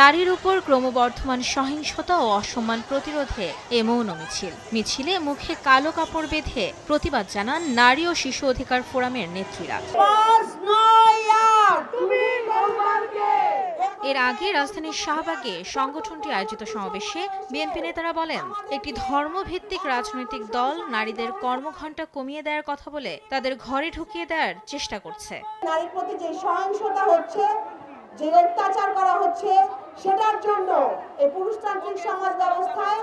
নারীর উপর ক্রমবর্ধমান সহিংসতা ও অসম্মান প্রতিরোধে এ মৌন মিছিল। মিছিলে মুখে কালো কাপড় বেঁধে প্রতিবাদ জানান নারী ও শিশু অধিকার ফোরামের নেত্রীরা। এর আগে রাজধানীর শাহবাগে সংগঠনটি আয়োজিত সমাবেশে বিএনপি নেতারা বলেন একটি ধর্মভিত্তিক রাজনৈতিক দল নারীদের কর্মঘণ্টা কমিয়ে দেওয়ার কথা বলে তাদের ঘরে ঢুকিয়ে দেওয়ার চেষ্টা করছে। নারীর প্রতি যে সহিংসতা হচ্ছে যে অত্যাচার করা হচ্ছে সেটার জন্য এই পুরুষতান্ত্রিক সমাজ ব্যবস্থায়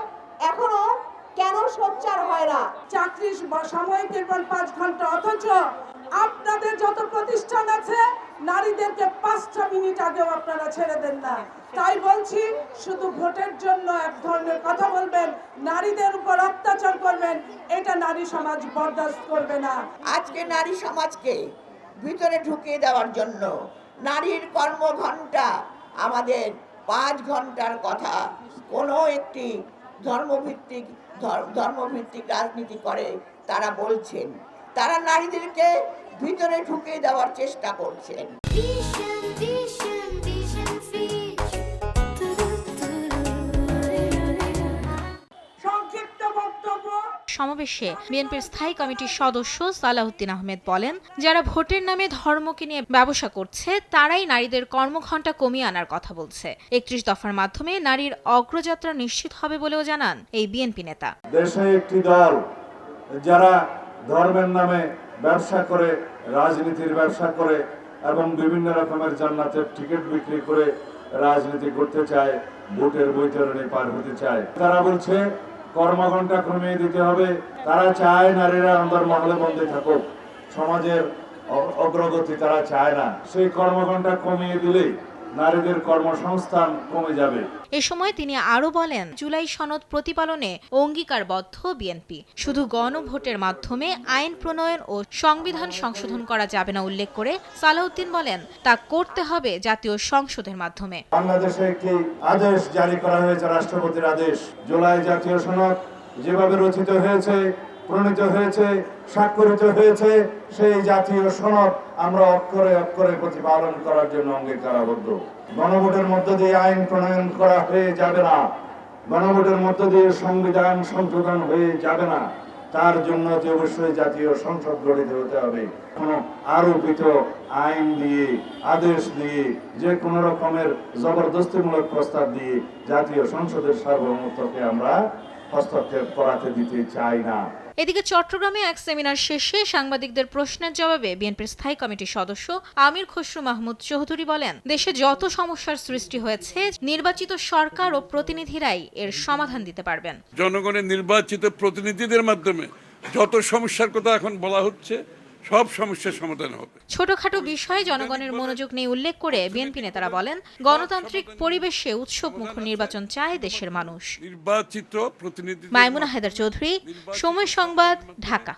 এখনও কেন সোচ্চার হয় না? চাকরি বা সময় কেবল পাঁচ ঘণ্টা অথচ আপনাদের যত প্রতিষ্ঠান আছে নারীদেরকে পাঁচটা মিনিট আগেও আপনারা ছেড়ে দেন না। তাই বলছি শুধু ভোটের জন্য এক ধরনের কথা বলবেন নারীদের উপর অত্যাচার করবেন এটা নারী সমাজ বরদাস্ত করবে না। আজকে নারী সমাজকে ভিতরে ঢুকিয়ে দেওয়ার জন্য নারীর কর্মঘণ্টা আমাদের পাঁচ ঘণ্টার কথা। কোনো একটি ধর্মভিত্তিক ধর্মভিত্তিক রাজনীতি করে তারা বলছেন। তারা নারীদেরকে ভিতরে ঢুকিয়ে দেওয়ার চেষ্টা করছেন। সমাবেশে বিএনপির স্থায়ী কমিটির সদস্য সালাউদ্দিন আহমেদ বলেন, যারা ভোটের নামে ধর্মকে নিয়ে ব্যবসা করছে, তারাই নারীদের কর্মঘণ্টা কমিয়ে আনার কথা বলছে। একত্রিশ দফার মাধ্যমে নারীর অগ্রযাত্রা নিশ্চিত হবে বলেও জানান এই বিএনপি নেতা। দেশে একটি দল যারা ধর্মের নামে ব্যবসা করে, রাজনীতির ব্যবসা করে এবং বিভিন্ন রকমের জান্নাতের টিকিট বিক্রি করে রাজনীতি করতে চায়, ভোটের বৈতরণী পার হতে চায়, তারা বলছে কর্মঘণ্টা কমিয়ে দিতে হবে। তারা চায় নারীরা আমাদের মহলে বন্দে থাকুক। সমাজের অগ্রগতি তারা চায় না। সেই কর্মঘণ্টা কমিয়ে দিলেই নারীদের কর্মসংস্থান কমে যাবে। এ সময় তিনি আরও বলেন জুলাই সনদ প্রতিপালনে অঙ্গীকারবদ্ধ বিএনপি। শুধু গণভোটের মাধ্যমে আইন প্রণয়ন ও সংবিধান সংশোধন করা যাবে না উল্লেখ করে সালাউদ্দিন বলেন তা করতে হবে জাতীয় সংসদের মাধ্যমে। বাংলাদেশে একটি আদেশ জারি করা হয়েছে রাষ্ট্রপতির আদেশ। জুলাই জাতীয় সনদ যেভাবে রচিত হয়েছে প্রণীত হয়েছে, স্বাক্ষরিত হয়েছে, সেই জাতীয় সনদ আমরা অক্ষরে অক্ষরে প্রতিপালন করার জন্য অঙ্গীকারাবদ্ধ। গণভোটের মধ্য দিয়ে আইন প্রণয়ন করা হয়ে যাবে না। গণভোটের মধ্য দিয়ে সংবিধান সংশোধন হয়ে যাবে না। তার জন্য যে অবশ্যই জাতীয় সংসদ গঠিত হতে হবে, কোনো আরোপিত আইন দিয়ে, আদেশ দিয়ে, যে কোনো রকমের জবরদস্তিমূলক প্রস্তাব দিয়ে জাতীয় সংসদের সার্বভৌমত্বকে আমরা হস্তক্ষেপ করাতে দিতে চাই না। এদিকে চট্টগ্রামে এক সেমিনার শেষে সাংবাদিকদের প্রশ্নের জবাবে বিএনপির স্থায়ী কমিটির সদস্য আমির খসরু মাহমুদ চৌধুরী বলেন, দেশে যত সমস্যার সৃষ্টি হয়েছে, নির্বাচিত সরকার ও প্রতিনিধিরাই এর সমাধান দিতে পারবেন। জনগণের নির্বাচিত প্রতিনিধিদের মাধ্যমে যত সমস্যার কথা এখন বলা হচ্ছে সব সমস্যার সমাধান হবে। ছোটখাটো বিষয়ে জনগণের মনোযোগ নেই উল্লেখ করে বিএনপি নেতারা বলেন গণতান্ত্রিক পরিবেশে উৎসব মুখ নির্বাচন চায় দেশের মানুষ। নির্বাচিত প্রতিনিধি মাইমুনা হায়দার চৌধুরী সময় সংবাদ ঢাকা।